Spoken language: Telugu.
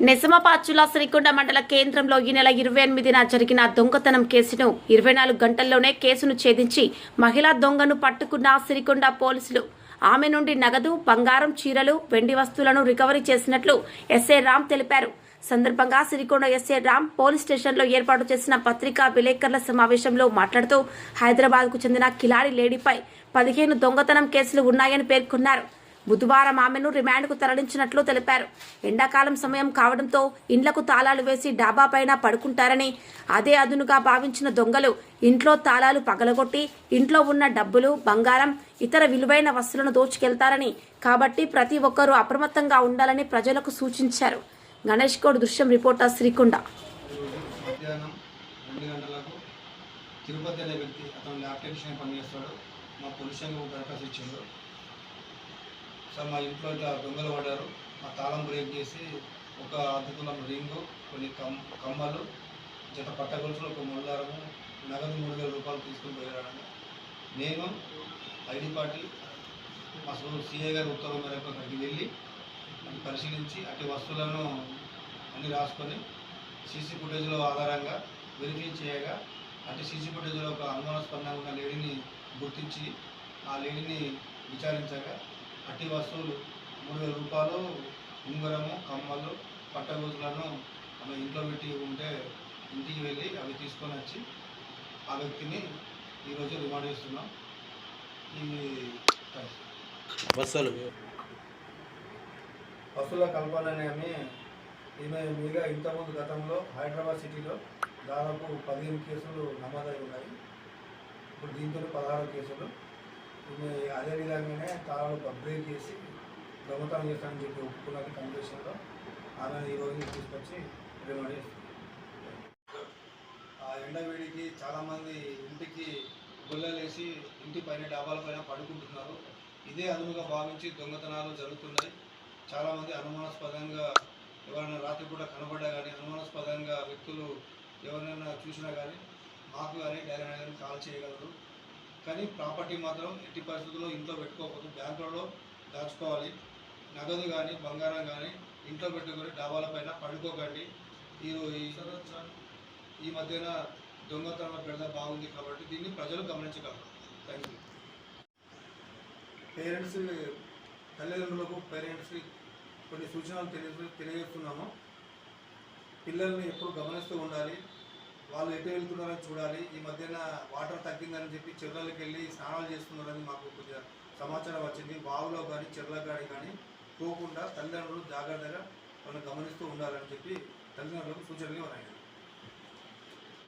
నిజామాబాద్ జిల్లా శ్రీకొండ మండల కేంద్రంలో ఈ నెల ఇరవై ఎనిమిదిన జరిగిన దొంగతనం కేసును ఇరవై నాలుగు గంటల్లోనే కేసును ఛేదించి మహిళా దొంగను పట్టుకున్న సిరికొండ పోలీసులు. ఆమె నుండి నగదు బంగారం చీరలు వెండి వస్తువులను రికవరీ చేసినట్లు ఎస్ఏ రామ్ తెలిపారు. సందర్భంగా సిరికొండ ఎస్ఏ రామ్ పోలీస్ స్టేషన్లో ఏర్పాటు చేసిన పత్రికా విలేకరుల సమావేశంలో మాట్లాడుతూ హైదరాబాద్కు చెందిన కిలాడి లేడీపై పదిహేను దొంగతనం కేసులు ఉన్నాయని పేర్కొన్నారు. బుధవారం ఆమెను రిమాండ్కు తరలించినట్లు తెలిపారు. ఎండాకాలం సమయం కావడంతో ఇండ్లకు తాళాలు వేసి డాబా పైన పడుకుంటారని అదే అదునుగా భావించిన దొంగలు ఇంట్లో తాళాలు పగలగొట్టి ఇంట్లో ఉన్న డబ్బులు బంగారం ఇతర విలువైన వస్తువులను దోచుకెళ్తారని కాబట్టి ప్రతి ఒక్కరూ అప్రమత్తంగా ఉండాలని ప్రజలకు సూచించారు. గణేష్ గౌడ్ దృశ్యం రిపోర్టర్ శ్రీకొండ. తిరుపతి అనే వ్యక్తి అతను ల్యాబ్ టెక్నీషియన్ పనిచేస్తాడు. మా పురుషులకు దరఖాస్తు ఇచ్చిండు. సార్ మా ఇంట్లో ఇట్లా దొంగలు పడ్డారు. మా తాళం బ్రేక్ చేసి ఒక అద్భుతం రింగు కొన్ని కమ్ కమ్మలు జత పట్టగొలుసులు ఒక ముళ్ళారము నగదు మూడు వేల రూపాయలు తీసుకుని పోయారని నేను ఐడి పార్టీ మా సిఐ గారి ఉత్తర్వు మేరకు అక్కడికి వెళ్ళి అది పరిశీలించి అటు వస్తువులను అన్ని రాసుకొని సీసీ ఫుటేజ్లో ఆధారంగా వెరిఫై చేయగా అటు సీసీ ఫుటేజ్లో ఒక అనుమానాస్పదంగా ఉన్న లేడీని గుర్తించి ఆ లేడీని విచారించగా అట్టి వస్తువులు మూడు వేల రూపాయలు ఉంగరము కమ్మలు పట్టగొజులను ఆమె ఇంట్లో పెట్టి ఉంటే ఇంటికి వెళ్ళి అవి తీసుకొని వచ్చి ఆ వ్యక్తిని ఈరోజు రిమాండ్ చేస్తున్నాం. ఇవి బస్సులు పశువుల కల్పన అనే ఆమె ఈమె మీద ఇంతకుముందు గతంలో హైదరాబాద్ సిటీలో దాదాపు పదిహేను కేసులు నమోదై ఉన్నాయి. ఇప్పుడు దీంతో పదహారు కేసులు. అదే విధంగానే తాళాలు బ్రేక్ చేసి దొంగతనం చేస్తానని చెప్పి ఒప్పుకున్నది కన్వెన్షన్లో ఆమెను ఈ రోజు తీసుకొచ్చి రిమాండ్ చేస్తుంది ఆ ఎండవేడికి చాలామంది ఇంటికి గుల్లలేసి ఇంటి పైన డాబాల పైన పడుకుంటున్నారు. ఇదే అనువుగా భావించి దొంగతనాలు జరుగుతున్నాయి. చాలామంది అనుమానాస్పదంగా ఎవరైనా రాత్రిపూట కనబడ్డా కానీ అనుమానాస్పదంగా వ్యక్తులు ఎవరైనా చూసినా కానీ మాకు కానీ డైరెక్ట్ కానీ కాల్ చేయగలరు. కానీ ప్రాపర్టీ మాత్రం ఎట్టి పరిస్థితుల్లో ఇంట్లో పెట్టుకోకూడదు బ్యాంకులలో దాచుకోవాలి. నగదు కానీ బంగారం కానీ ఇంట్లో పెట్టుకొని డాబాల పైన పడుకోకండి. ఈ ఈ- ఈ మధ్యన దొంగతనం పెడద బాగుంది కాబట్టి దీన్ని ప్రజలు గమనించగలరు. థ్యాంక్ యూ పేరెంట్స్ తల్లిదండ్రులకు పేరెంట్స్కి కొన్ని సూచనలు తెలియ తెలియజేస్తున్నాము. పిల్లల్ని ఎప్పుడు గమనిస్తూ ఉండాలి. వాళ్ళు ఎటు వెళ్తున్నారని చూడాలి. ఈ మధ్యన వాటర్ తగ్గిందని చెప్పి చెర్లకి వెళ్ళి స్నానాలు చేస్తున్నారని మాకు కొద్దిగా సమాచారం వచ్చింది. బావులో కానీ చెర్ల కానీ కానీ పోకుండా తల్లిదండ్రులు జాగ్రత్తగా వాళ్ళని గమనిస్తూ ఉండాలని చెప్పి తల్లిదండ్రులకు సూచనలు ఉన్నాయి